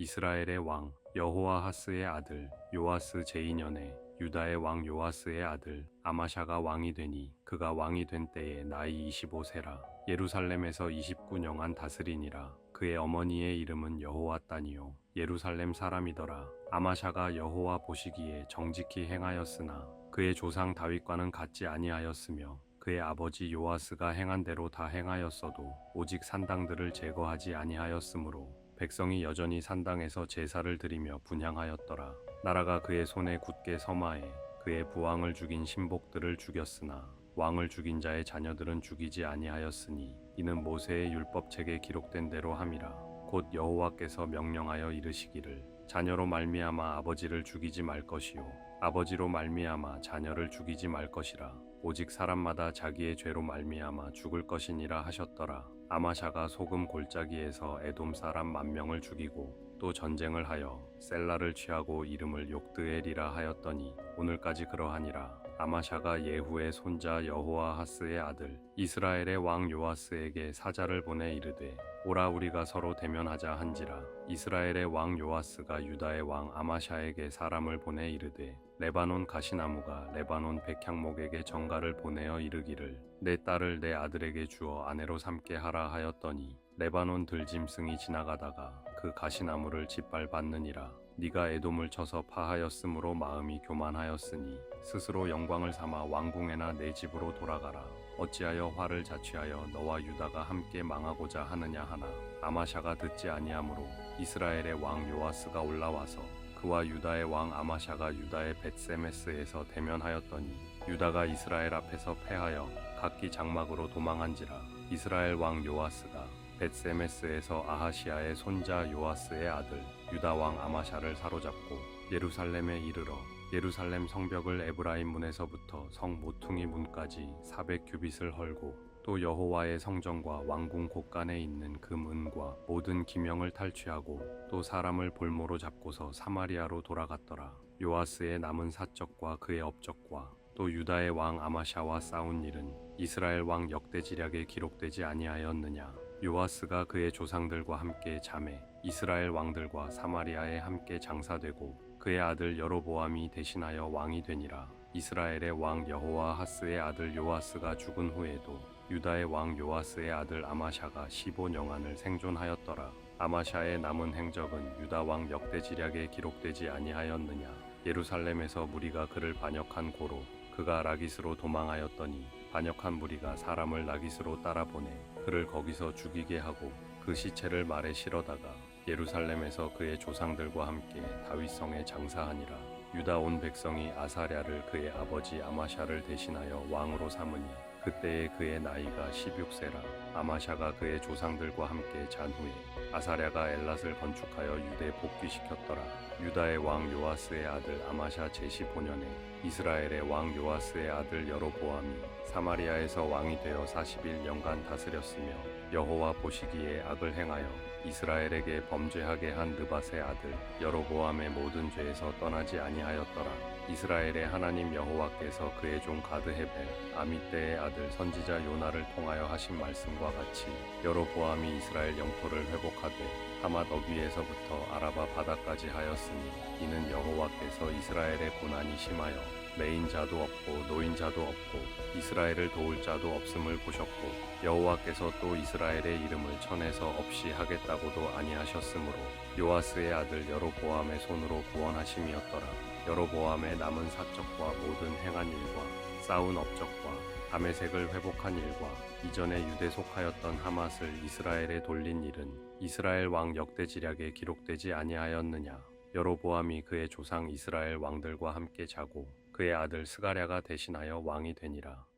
이스라엘의 왕 여호아하스의 아들 요아스 제2년에 유다의 왕 요아스의 아들 아마샤가 왕이 되니 그가 왕이 된 때에 나이 25세라. 예루살렘에서 29년간 다스리니라. 그의 어머니의 이름은 여호와 따니요. 예루살렘 사람이더라. 아마샤가 여호와 보시기에 정직히 행하였으나 그의 조상 다윗과는 같지 아니하였으며 그의 아버지 요아스가 행한 대로 다 행하였어도 오직 산당들을 제거하지 아니하였으므로 백성이 여전히 산당에서 제사를 드리며 분향하였더라. 나라가 그의 손에 굳게 서마해 그의 부왕을 죽인 신복들을 죽였으나 왕을 죽인 자의 자녀들은 죽이지 아니하였으니 이는 모세의 율법책에 기록된 대로 함이라. 곧 여호와께서 명령하여 이르시기를 자녀로 말미암아 아버지를 죽이지 말 것이요 아버지로 말미암아 자녀를 죽이지 말 것이라. 오직 사람마다 자기의 죄로 말미암아 죽을 것이니라 하셨더라. 아마샤가 소금 골짜기에서 에돔 사람 만 명을 죽이고 또 전쟁을 하여 셀라를 취하고 이름을 욕드엘이라 하였더니 오늘까지 그러하니라. 아마샤가 예후의 손자 여호아하스의 아들 이스라엘의 왕 요아스에게 사자를 보내 이르되 오라 우리가 서로 대면하자 한지라 이스라엘의 왕 요아스가 유다의 왕 아마샤에게 사람을 보내 이르되 레바논 가시나무가 레바논 백향목에게 정가를 보내어 이르기를 내 딸을 내 아들에게 주어 아내로 삼게 하라 하였더니 레바논 들짐승이 지나가다가 그 가시나무를 짓밟았느니라. 네가 에돔을 쳐서 파하였으므로 마음이 교만하였으니 스스로 영광을 삼아 왕궁에나 내 집으로 돌아가라. 어찌하여 화를 자취하여 너와 유다가 함께 망하고자 하느냐 하나 아마샤가 듣지 아니하므로 이스라엘의 왕 요아스가 올라와서 그와 유다의 왕 아마샤가 유다의 벳세메스에서 대면하였더니 유다가 이스라엘 앞에서 패하여 각기 장막으로 도망한지라 이스라엘 왕 요아스가 벳세메스에서 아하시아의 손자 요아스의 아들 유다 왕 아마샤를 사로잡고 예루살렘에 이르러 예루살렘 성벽을 에브라임 문에서부터 성 모퉁이 문까지 400 규빗을 헐고 또 여호와의 성전과 왕궁 곳간에 있는 금은과 모든 기명을 탈취하고 또 사람을 볼모로 잡고서 사마리아로 돌아갔더라. 요아스의 남은 사적과 그의 업적과 또 유다의 왕 아마샤와 싸운 일은 이스라엘 왕 역대지략에 기록되지 아니하였느냐. 요아스가 그의 조상들과 함께 잠에 이스라엘 왕들과 사마리아에 함께 장사되고 그의 아들 여로보암이 대신하여 왕이 되니라. 이스라엘의 왕 여호와 하스의 아들 요아스가 죽은 후에도 유다의 왕 요아스의 아들 아마샤가 15년간을 생존하였더라. 아마샤의 남은 행적은 유다 왕 역대 지략에 기록되지 아니하였느냐. 예루살렘에서 무리가 그를 반역한 고로 그가 라기스로 도망하였더니 반역한 무리가 사람을 라기스로 따라보내 그를 거기서 죽이게 하고 그 시체를 말에 실어다가 예루살렘에서 그의 조상들과 함께 다윗성에 장사하니라. 유다 온 백성이 아사랴를 그의 아버지 아마샤를 대신하여 왕으로 삼으니 그때에 그의 나이가 16세라. 아마샤가 그의 조상들과 함께 잔 후에 아사랴가 엘랏을 건축하여 유대 복귀시켰더라. 유다의 왕 요아스의 아들 아마샤 제15년에 이스라엘의 왕 요아스의 아들 여로보암이 사마리아에서 왕이 되어 41년간 다스렸으며 여호와 보시기에 악을 행하여 이스라엘에게 범죄하게 한 느밧의 아들 여로보암의 모든 죄에서 떠나지 아니하였더라. 이스라엘의 하나님 여호와께서 그의 종 가드헤벨 아미떼의 아들 선지자 요나를 통하여 하신 말씀과 같이 여로보암이 이스라엘 영토를 회복하되 하맛 어귀에서부터 아라바 바다까지 하였으 니 이는 여호와께서 이스라엘의 고난이 심하여 메인 자도 없고 노인 자도 없고 이스라엘을 도울 자도 없음을 보셨고 여호와께서 또 이스라엘의 이름을 천에서 없이 하겠다고도 아니하셨으므로 요아스의 아들 여로보암의 손으로 구원하심이었더라. 여로보암의 남은 사적과 모든 행한 일과 싸운 업적과 다메색을 회복한 일과 이전에 유대 속하였던 하맛을 이스라엘에 돌린 일은 이스라엘 왕 역대지략에 기록되지 아니하였느냐 여로보암이 그의 조상 이스라엘 왕들과 함께 자고 그의 아들 스가랴가 대신하여 왕이 되니라